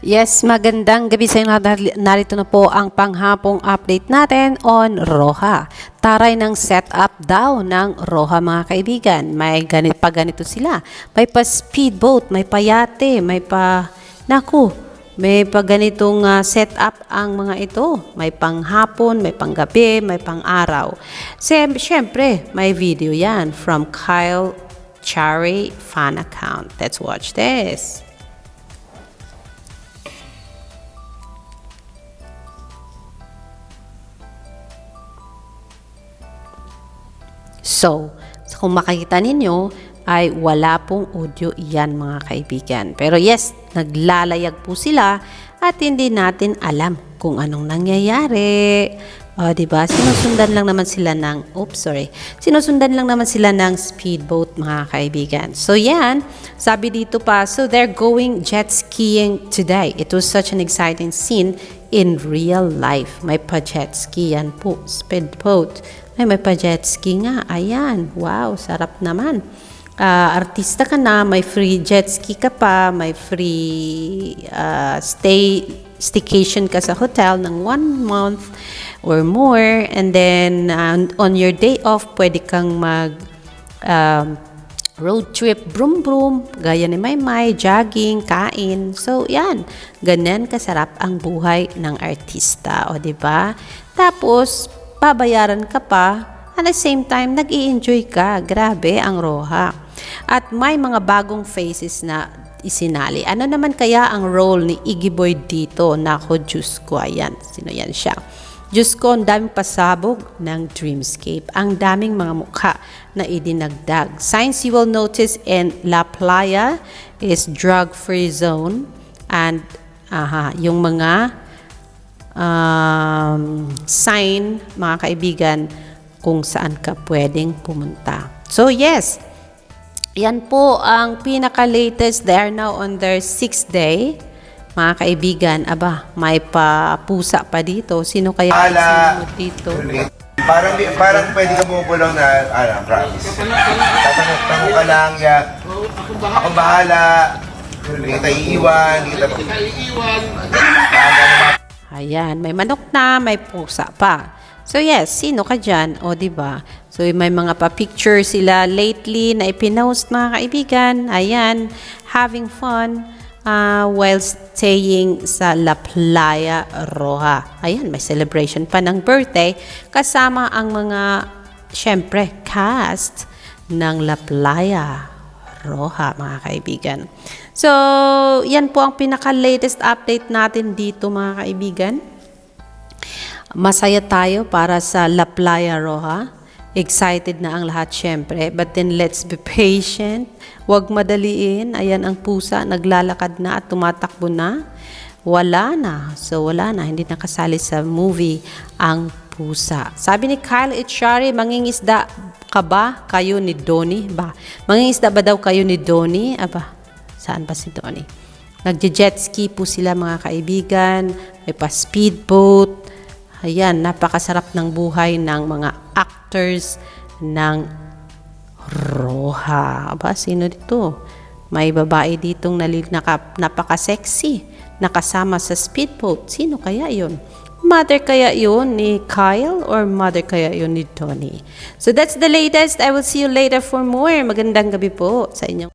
Yes, magandang gabi sa inyo. Narito na po ang panghapong update natin on Roha. Taray ng setup daw ng Roha mga kaibigan. May ganit pa ganito sila. May pa speedboat, may pa yate, may pa... Naku, may pa ganitong ah, setup ang mga ito. May panghapon, may panggabi, may pang-araw. Siyem- Siyempre, may video yan from Kyle Chari fan account. Let's watch this. So, kung makikita ninyo, ay wala pong audio iyan mga kaibigan. Pero yes, naglalayag po sila at hindi natin alam kung anong nangyayari. O, di ba? Sinusundan lang naman sila ng, oops, sorry. Sinusundan lang naman sila ng speedboat, mga kaibigan. So, yan. Sabi dito pa, so they're going jet skiing today. It was such an exciting scene in real life. May pa-jet ski yan po. Speedboat. Ay, may pa-jet ski nga. Ayan. Wow, sarap naman. Ah, artista ka na, may free jet ski ka pa, may free ah, stay staycation ka sa hotel ng one month or more. And then ah, on your day off pwede kang mag um, road trip brum brum gaya ni Maymay jogging kain. So yan. Ganyan kasarap ang buhay ng artista. O ba? Tapos babayaran ka pa at the same time nag enjoy ka grabe ang roha at may mga bagong faces na isinali. Ano naman kaya ang role ni Iggy Boy dito? Nako, Diyos ko, ayan. Sino yan siya? Diyos ko, ang daming pasabog ng Dreamscape. Ang daming mga mukha na idinagdag. Signs you will notice in La Playa is drug-free zone. And, aha, yung mga um, sign, mga kaibigan, kung saan ka pwedeng pumunta. So, yes, yan po ang pinaka-latest. They are now on their sixth day. Mga kaibigan, aba, may pa pusa pa dito. Sino kaya Ala. sinunod dito? Parang parang pwede ka bumubulong na, ano, promise. Tatanong tanong ka lang, ya, ako bahala, hindi kita iiwan, hindi kita Ayan, may manok na, may pusa pa. So yes, sino ka dyan? O, di ba? So may mga pa-picture sila lately na ipinost mga kaibigan. Ayan, having fun uh, while staying sa La Playa Roja. Ayan, may celebration pa ng birthday kasama ang mga, syempre, cast ng La Playa Roja, mga kaibigan. So, yan po ang pinaka-latest update natin dito, mga kaibigan. Masaya tayo para sa La Playa Roja. Excited na ang lahat syempre. But then let's be patient. Huwag madaliin. Ayan ang pusa. Naglalakad na at tumatakbo na. Wala na. So wala na. Hindi nakasali sa movie ang pusa. Sabi ni Kyle Echari, mangingisda ka ba kayo ni Donnie? Ba? Mangingisda ba daw kayo ni Donnie? Aba, saan ba si Donnie? Nagje-jet ski po sila mga kaibigan. May pa speedboat. Ayan, napakasarap ng buhay ng mga actors ng Roha. Aba, sino dito? May babae ditong nali, naka, napaka-sexy. Nakasama sa speedboat. Sino kaya yon? Mother kaya yon ni Kyle or mother kaya yon ni Tony? So that's the latest. I will see you later for more. Magandang gabi po sa inyo.